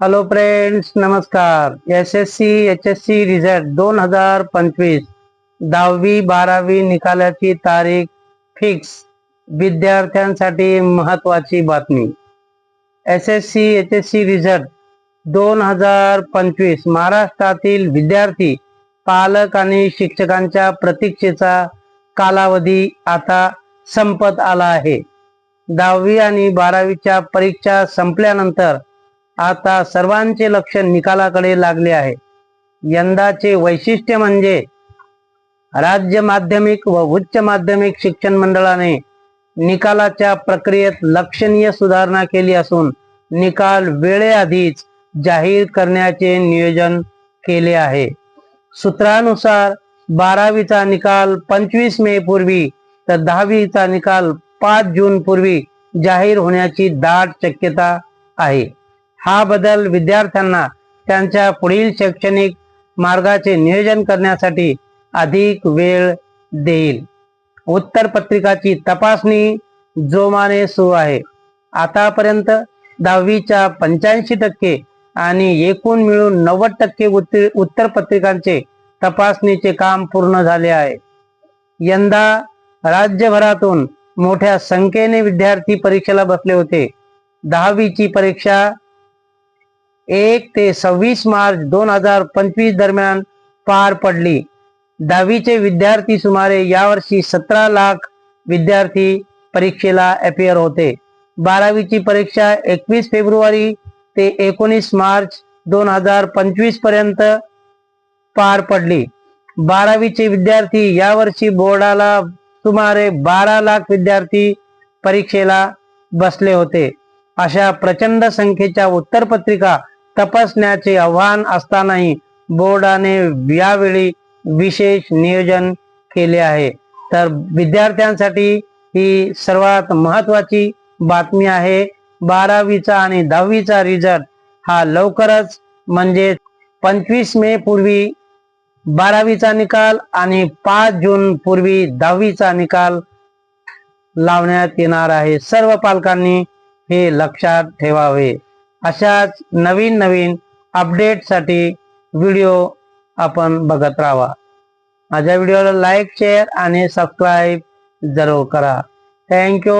Hello friends नमस्कार S S C H S C result दोन हजार पंचवीस. दहावी बारावी निकालाची तारीख फिक्स विद्यार्थ्यांसाठी महत्वाची बातमी. S S C H S C result दोन हजार पंचवीस. महाराष्ट्रातील विद्यार्थी पालक आणि शिक्षकांच्या प्रतीक्षेचा कालावधी आता संपत आला आहे. दहावी आणि बारावीच्या परीक्षा संपल्यानंतर आता सर्वांचे लक्ष निकालाकडे लागले आहे. यंदाचे वैशिष्ट्य म्हणजे राज्य माध्यमिक व उच्च माध्यमिक शिक्षण मंडळाने निकालाच्या प्रक्रियेत लक्षणीय सुधारणा केली असून निकाल वेळेआधीच जाहीर करण्याचे नियोजन केले आहे. सूत्रानुसार बारावीचा निकाल पंचवीस मे पूर्वी तर दहावीचा निकाल पाच जून पूर्वी जाहीर होण्याची दाट शक्यता आहे. हा बदल विद्यार्थ्यांना त्यांच्या पुढील शैक्षणिक मार्गाचे नियोजन करण्यासाठी अधिक वेळ देईल. उत्तर पत्रिकाची तपासणी जोमाने सुरू आहे. आतापर्यंत दहावीच्या पंच्याऐंशी टक्के आणि एकूण मिळून नव्वद टक्के उत्तर उत्तर पत्रिकांचे तपासणीचे काम पूर्ण झाले आहे. यंदा राज्यभरातून मोठ्या संख्येने विद्यार्थी परीक्षेला बसले होते. दहावीची परीक्षा एक ते सव्वीस मार्च दोन हजार पंचवीस दरम्यान पार पडली. दहावीचे विद्यार्थी सुमारे यावर्षी सतरा लाख विद्यार्थी परीक्षेला अपियर होते. बारावीची परीक्षा एकवीस फेब्रुवारी ते एकोणीस मार्च दोन हजार पंचवीसपर्यंत पार पडली. बारावीचे विद्यार्थी यावर्षी बोर्डाला सुमारे बारा लाख विद्यार्थी परीक्षेला बसले होते. अशा प्रचंड संख्येच्या उत्तरपत्रिका तपासण्याचे आव्हान असतानाही बोर्डाने यावेळी विशेष नियोजन केले आहे. तर विद्यार्थ्यांसाठी ही सर्वात महत्वाची बातमी आहे. बारावीचा आणि दहावीचा रिझल्ट हा लवकरच म्हणजे पंचवीस मे पूर्वी बारावीचा निकाल आणि पाच जून पूर्वी दहावीचा निकाल लावण्यात येणार आहे. सर्व पालकांनी हे लक्षात ठेवावे. अशाच नवीन नवीन अपडेटसाठी व्हिडिओ आपण बघत राहा माझ्या व्हिडिओला लाईक शेअर आणि सबस्क्राईब जरूर करा. थँक्यू